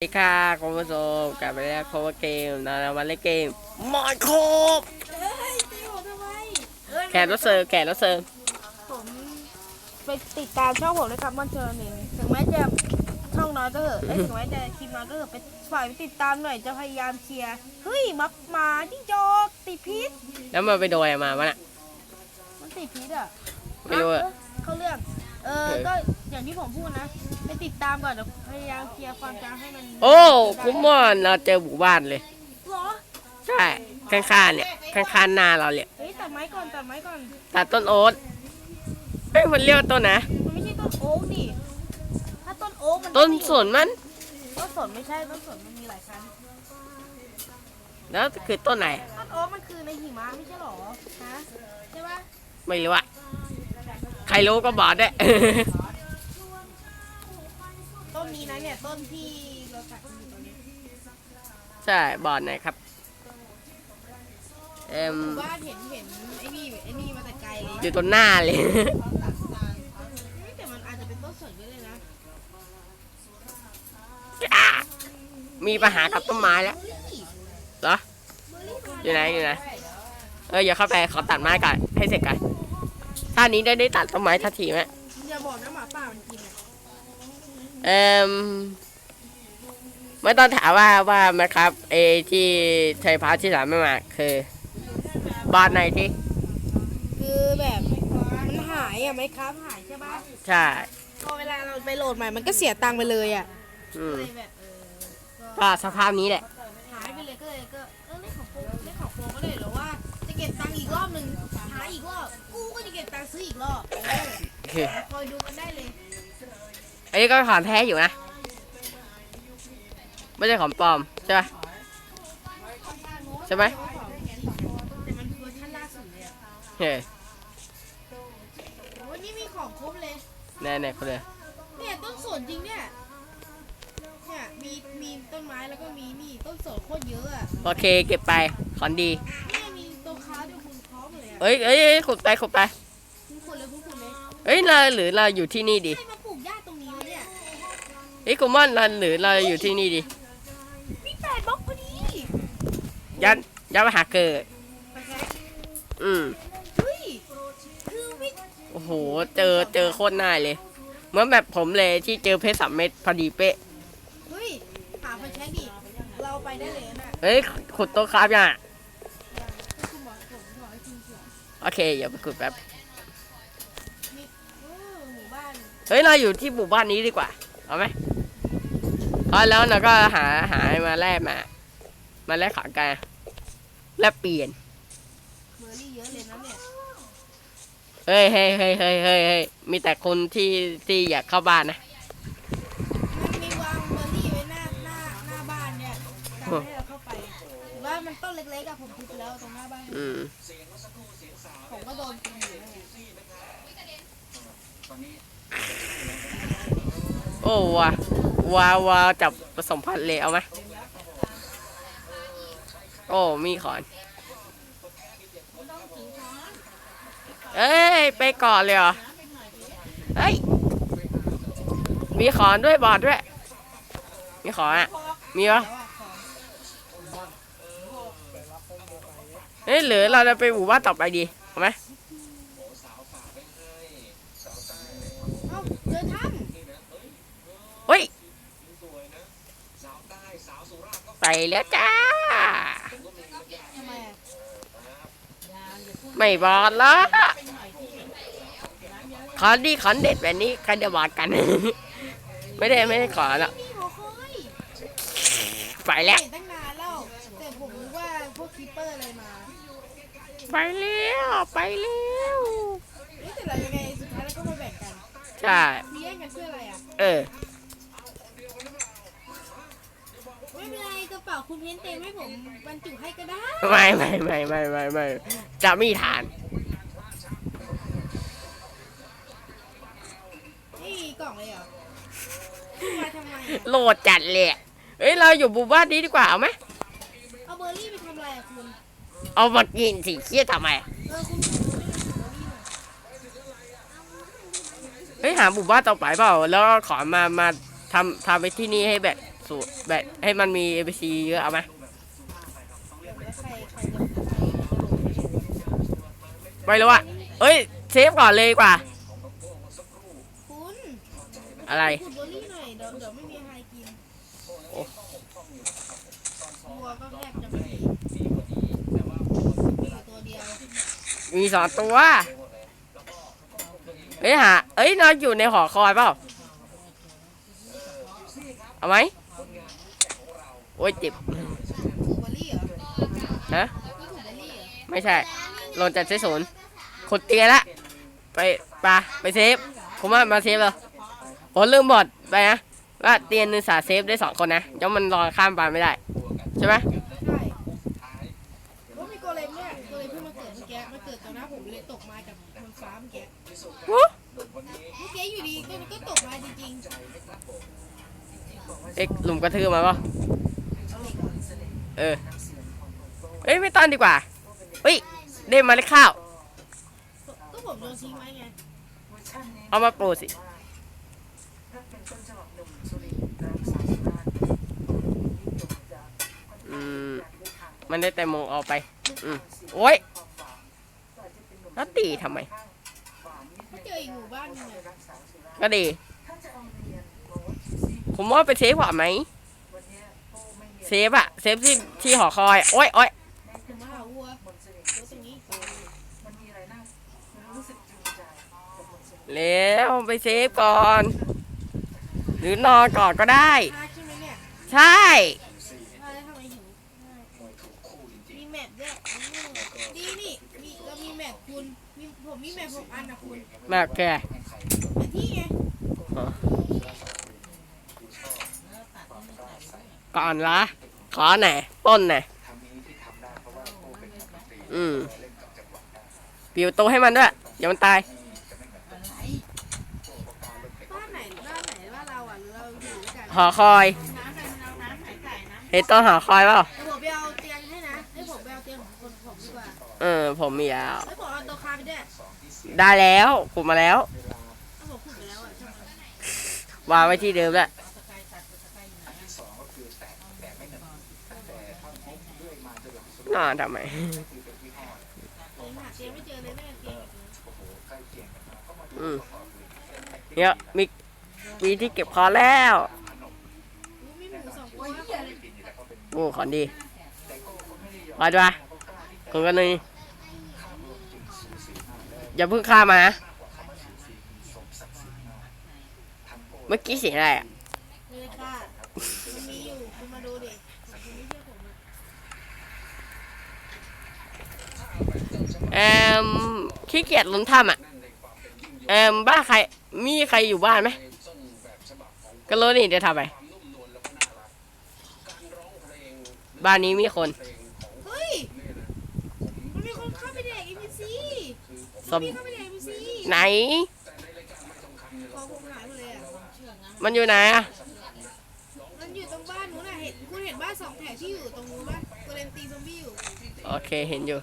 สวัสดีค่ะคุณผู้ชมกลับมาแล้วโคเกมนะเรามาเล่นเกมมอนโคบเฮ้ยตีผมทำไมเอ้ยแขกรับเซิร์ฟแขกรับเซิร์ฟผมไปติดตามช่องผมนะครับมอนเชอร์นินถึงแม้จะช่องน้อยก็เถอะเอ้ยถึงแม้จะคลิปน้อยก็เถอะไปฝ่ายไปติดตามหน่อยจะพยายามเชียร์เฮ้ยมักหมาที่จอกติดพิษแล้วมาไปโดยมาวะน่ะมันติดพิษอะไม่รู้อะเเขาเรื่องเออ ก็อย่างที่ผมพูดนะ ไปติดตามก่อนเดี๋ยวพยายามเคลียร์ความจำให้มันโอ้คุ้มมอนเราเจอหมู่บ้านเลย เหรอใช่ข้างๆเนี่ยข้างๆหน้าเราเนี่ยเฮ้ยตัดไม้ก่อนตัดไม้ก่อนตัดต้นโอ๊ตเอ้ยมันเรียกว่าต้นนะ มันไม่ใช่ต้นโอ๊กดิถ้าต้นโอ๊กมันต้นสนมัน ต้นสนไม่ใช่ต้นสนมันมีหลายชั้นแล้วคือต้นไหน ต้นโอ๊กมันคือในหิมะไม่ใช่หรอฮะใช่ปะไม่รู้อะ ใครรู้ก็บอกได้วยต้นนี้นะเนี่ยต้นที่เราตัดกันอยู่ตอนนี้ใช่บอกหน่อยครับเอ็มบ้านเห็นเห็นไอ้นี่ไอ้นี่มาแต่ไกลเลยอยู่ตรงหน้าเลยเฮ้ยแต่มันอาจจะเป็นต้นสนก็ได้นะมีปัญหากับต้นไม้แล้วเหรอ อยู่ไหนอยู่ไหน เอออย่าเข้าไปขอตัดไม้ก่อนให้เสร็จก่อน ท่านี้ได้ได้ตัดต้นไม้ทันทีไหมอย่าบอกนะหมาป่ามันกินอะเอ่มไม่ต้องถามว่าว่าไหมครับเอที่ไทยพาร์ทที่สามไม่มาคือบ้านไหนที่ คือแบบมันหายอะไหมครับหายใช่ปะใช่พอเวลาเราไปโหลดใหม่มันก็เสียตังค์ไปเลยอะอืมเลยแบบเออก็สภาพนี้แหละ หายไปเลยก็เลยก็เออเล่นของโฟมเล่นของโฟมก็เลยหรือว่าจะเก็บตังค์อีกรอบหนึ่งหาอีกรอบ กูก็จะเก็บตังค์ซื้ออีกรอบเออคอยดูกันได้เลย อันนี้ก็ของแท้อยู่นะ ไม่ใช่ของปลอมใช่ไหมใช่ไหมแต่มันเวอร์ชันล่าสุดเลยอะเฮ้ยวันนี้มีของครบเลย แน่แน่คนเลยเนี่ยต้นสนจริงเนี่ย เนี่ยมีมีต้นไม้แล้วก็มีนี่ต้นสนโคตรเยอะอะโอเคเก็บไปของดี เนี่ยมีตัวค้าด้วยคุณพร้อมเลยอะเอ้ยเอ้ยเอ้ยขุดไปขุดไป เลยเอ้ยเราหรือเราอยู่ที่นี่ดีให้มาปลูกหญ้าตรงนี้วะเนี่ยเอ้ยกูมอนเราหรือเราอยู่ที่นี่ดีมีแปดบล็อกพอดียันยันมาหาเกิด อืมเฮ้ยคือไม่โอ้โห เจอเจอโคตรง่ายเลย เหมือนแบบผมเลยที่เจอเพชรสามเม็ดพอดีเป๊ะ เฮ้ยหาไฟแช็กดิเราไปได้เลยนะเฮ้ยขุดโต๊ะครับยังอะคุณบอกผมบอกให้คุณเสือโอเคอย่าไปขุดแป๊บ เฮ้ยเราอยู่ที่หมู่บ้านนี้ดีกว่า เอาไหมพอแล้วเราก็หาหามาแลกมา มาแลกของกันแลกเปลี่ยนเบอร์รี่เยอะเลยนะเนี่ยเฮ้ยเฮ้ยเฮ้ยเฮ้ยเฮ้ยเฮ้ยมีแต่คนที่ที่อยากเข้าบ้านนะ มันมีวางเบอร์รี่ไว้หน้าหน้าหน้าบ้านเนี่ยการให้เราเข้าไปหรือว่ามันต้นเล็กๆอะผมคิดไปแล้วตรงหน้าบ้าน อืม ผมก็โดนกินอยู่นั่นแหละโอ้ว้าว้าว้าจับผสมพันธุ์เลยเอาไหมโอ้มีขอน เอ้ย ไปก่อนเลยเหรอ เฮ้ย มีขอนด้วยบอดด้วย มีขอนอะ มีปะเฮ้ยหรือเราจะไปหมู่บ้านต่อไปดี เอาไหม เอ้าเจอถ้ เฮ้ย ไป แล้วจ้าำทำไมอะไม่บอดละขอนดีขอนเด็ดแบบนี้ใครจะบอดกัน ไม่ได้ไม่ได้ขอละนี่หัวเคยไปแล้วเห็นตั้งนานแล้วแต่ผมรู้ว่าพวกคีเปอร์อะไรมา ไปแล้วไปแล้วเอ๊ะแต่เรายังไงสุดท้ายเราก็มาแบ่งกัน ใช่มีแย่งกันเพื่ออะไรอะ เออ ไม่เป็นไรกระเป๋าคุณเพ้นเต็มให้ผมบรรจุให้ก็ได้ไม่ไม่ไม่ไม่ไม่ไม่จะมีฐาน นี่กล่องเลยเหรอมาทำไมอะโหลดจัดเลยอะเฮ้ยเราอยู่หมู่บ้านนี้ดีกว่าเอาไหมเอาเบอร์รี่ไปทำอะไรอะคุณ เอามากินสิเครียดทำไมเออคุณคุณไม่ได้เบอร์รี่หน่อยเฮ้ยหาหมู่บ้านต่อไปเปล่า แล้วก็ขอมามาทำทำไปที่นี่ให้แบบ สูตรแบบให้มันมี ABC เยอะเอาไหมแล้วใครใครจะใครจะลงไม่รู้อะเอ้ยเซฟก่อนเลยดีกว่า คุณอะไร ขุดเบอร์รี่หน่อยเดี๋ยวเดี๋ยวไม่มีใครกินโอ้ วัวก็แทบจะไม่มีมีอยู่ตัวเดียวมีสองตัวเอ้ยหาเอ้ยนอนอยู่ในหอคอยเปล่า เอาไหม โอ้ยเจ็บ ถูกเบอร์รี่เหรอฮะ นี่ถูกเบอร์รี่เหรอไม่ใช่หล่นจากเซฟศูนย์ขุดเตียงละ ไปปะไปเซฟ ผมว่ามาเซฟเลยผมลืมบอดไปนะ ว่าเตียงหนึงสาเซฟได้สองคนนะเดี๋ยวมันรอข้ามไปไม่ได้ ใช่ไหมใช่ว่ามีโกเลมเนี่ยโกเลมเพิ่งมาเกิดเมื่อกี้มาเกิดต่อหน้าผมเลยตกมาจากบนฟ้าเมื่อกี้วู้เมื่อกี้อยู่ดีก็มันก็ตกมาจริงเอ็กหลุมกระทืบมาป่ะ ๆเอาเหล็กก่อน เออเอ้ยไม่ต้อนดีกว่าเฮ้ยได้เมาเล็ดข้าว ก็ผมโดนทิ้งไว้ไงเอามาปลูกสิ อืม มันได้แต่โมงเอาไป อืม โอ้ยแล้วตีทำไมถ้าเจออีกหมู่บ้านหนึงเนี่ยก็ดี ผมว่าไปเซฟกว่าไหม เซฟอะเซฟที่ที่หอคอย โอ้ยโอ้ยผมมาหาวัววัวตรงนี้เร็วไปเซฟก่อน หรือนอนก่อนก็ได้มาใช่ไหมเนี่ยใช่มาแล้วทำไมหิวมีแมปด้วยดีนี่มีเรามีแมปคุณมีผมมีแมปหกอันนะคุณแบบแกแต่ที่ไง ก่อนละขอไหนอยต้นไหนอยอืมปิวโตให้มันด้วยอย่ามันตายบ้านไหนบ้านไหนบ้านเราอะหรือเราอยู่ด้วยกันหอคอยน้ำใครเอาน้ำไหนใส่น้ำเห็นต้นหอคอยเปล่าเดี๋ยวผมไปเอาเตียงให้นะให้ผมไปเอาเตียงของคนผมดีกว่าเออ ผมมีแล้วให้ผมเอาตัวคาไปด้วยได้แล้วขุดมาแล้วเอาผมขุดไปแล้วอะใช่ไหมวางไว้ที่เดิมแล้ว นอนทำไมเตียงหาเตียงไม่เจอเลยแม่เตียงอีกเลยอืมเนี่ยมีมีที่เก็บขอแล้วโอ้ของดีมาจ้ะคนกันนี่อย่าเพิ่งข้ามมานะเมื่อกี้เสียงอะไรอะ เลยค่ะมันมีอยู่คุณมาดูดิคุณไม่เชื่อผม อะแอมขี้เกียจลุ้นถ้ำอะแอมบ้านใครมีใครอยู่บ้านไหมก็รู้นี่จะทำไป บ้านนี้มีคนเฮ้ยมันมีคนเข้าไปแดก NPC สมมีเข้าไปแดก NPC ไหนของผมหายหมดเลยอะมันอยู่ไหนอะมันอยู่ตรงบ้านนู้นน่ะเห็นคุณเห็นบ้านสองแถวที่อยู่ตรงนู้นป่ะกูเลนตีซอมบี้อยู่ โอเคเห็นอยู่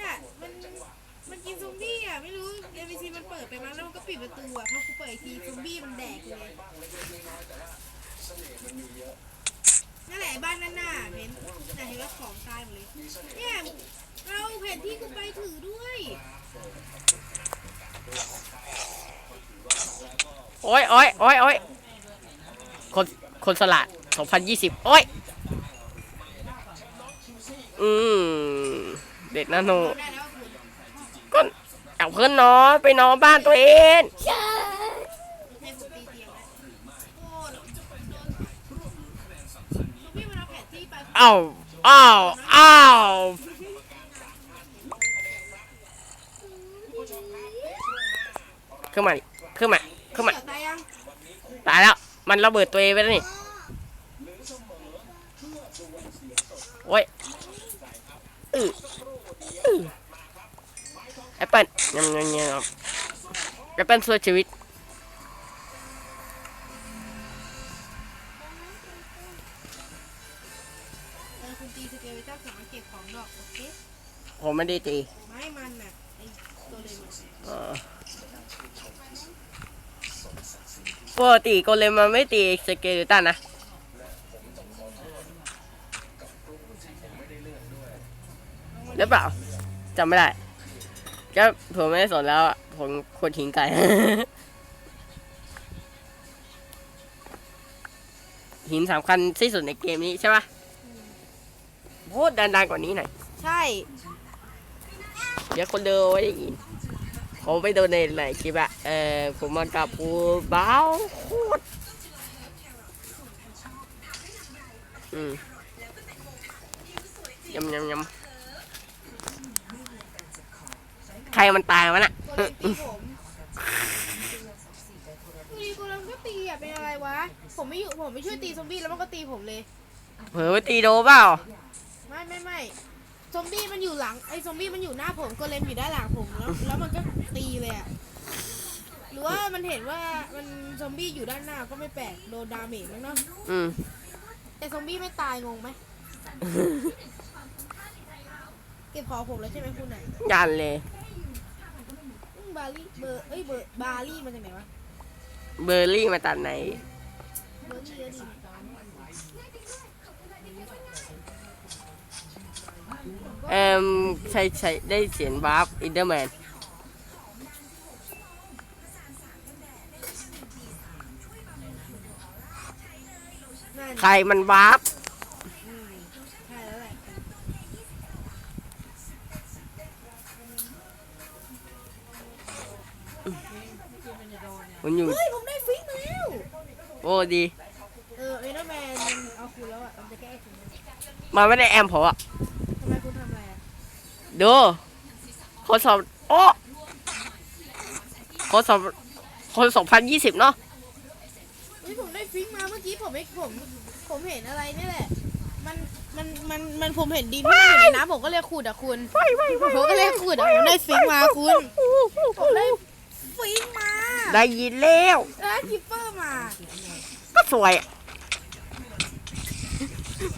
น่ะมันมันกินซอมบี้อะไม่รู้ NPC มันเปิดไปมั้งแล้วมันก็ปิดประตูอะพอกูเปิดอีกทีซอมบี้มันแดกเลยนั่นแหละบ้านนั่นน่ะเห็นน่เห็นว่าของตายหมดเลยเนี่ยเราแผนที่กูไปถือด้วยโอ้ยโอ้ยโอ้ยโอ้ยคนคนสลัด2020 โอ้ย อืม เด็ดนะโนได้แล้วคุณก็ เอาเพื่อนนอนไปนอนบ้านตัวเองเอ้โดนโดนซอมบี้มันเอาแผนที่ไปอ้าวอ้าวอ้าวขึ้นมาดิขึ้นมาขึ้นมาตายแล้ว มันระเบิดตัวเองไปแล้วนี่โอ้ยอืออือ แอปเปิ้ลยำยำยแอปเปิลช่วยชีวิต เออคุณตีสเกลเจ้าสามารถเก็บของดอกโอเคผมไม่ได้ตีไม่มันน่ะไอตัวเลยมันเออปกติโกเลมมันไม่ตีสเกลิตันนะ หรือเปล่าจำไม่ได้ ก็ผมไม่ได้สนแล้วอะผมควรทิ้งไก่ หินสำคัญที่สุดในเกมนี้ใช่ปะพูดดังๆกว่านี้หน่อย ใช่ เดี๋ยวคนเดินไว้ได้ยิน ผมไปโดนในไหนคลิปอะเออผมมากับกูบ้าวโคตรอืมยำยำยำ ใครมันตายวะน่ะโกเลมตีผมตีโกเลมก็ตีอะเป็นอะไรวะ ผมไม่อยู่ผมไม่ช่วยตีซอมบี้แล้วมันก็ตีผมเลย เผลอไปตีโดเปล่าไม่ไม่ไม่ซอมบี้มันอยู่หลังไอ้ซอมบี้มันอยู่หน้าผมโกเลมอยู่ด้านหลังผมแล้วแล้วมันก็ตีเลยอะหรือว่ามันเห็นว่ามันซอมบี้อยู่ด้านหน้าก็ไม่แปลกโดนดาเมจมั้งเนาะอืมแต่ซอมบี้ไม่ตายงงไหมเก็บของผมแล้วใช่ไหมคุณอะยันเลย บารี่เบอร์เอ้ยเบอร์บารี่มาจากไหนวะเบอร์รี่มาตัดไหน เบอร์รี่เยอะดีเอ่มใช้ใช้ได้เสียงวาร์ปอินเดอร์แมนนั่นใครมันวาร์ป ดี เออเอเดอร์แมนมันเอาคุณแล้วอะ มันจะแก้คุณมันไม่ได้แอมผมอะทำไมคุณทำอะไรอะดูคนสอบโอ้คนสอบคนสองพันยี่สิบเนาะ เฮ้ยผมได้ฟิกมาเมื่อกี้ผมไม่ผมผมเห็นอะไรนี่แหละ มันมันมันมันผมเห็นดินที่มันอยู่ในน้ำผมก็เลยขุดอะคุณผมก็เลยขุดอะผมได้ฟิกมาคุณผมได้ฟิกมาได้ยินแล้ว แล้วคิปเปอร์มา ก็สวยอะ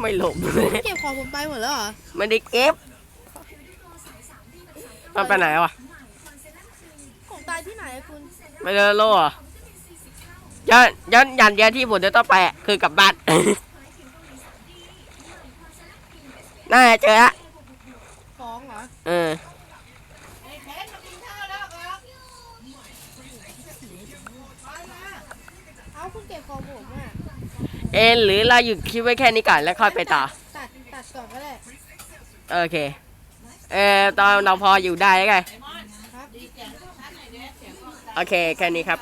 ไม่หลบเลยเก็บของผมไปหมดแล้วเหรอไม่ได้เก็บมันไปไหนวะผมตายที่ไหนอะคุณ ไปเดินโลเหรอะย้อนย้อนยันเดียวที่ผมจะต้องไปอะคือกลับบ้าน น่าจะเจอละ ฟ้องเหรอ เออ เอาคุณเก็บ ของผมอะเอ็นหรือเราหยุดคลิปไว้แค่นี้ก่อนแล้วค่อยไปต่อ ตัดตัดก่อนก็ได้โอเค เออตอนเราพออยู่ได้แล้วไง ครับ โอเค แค่นี้ครับ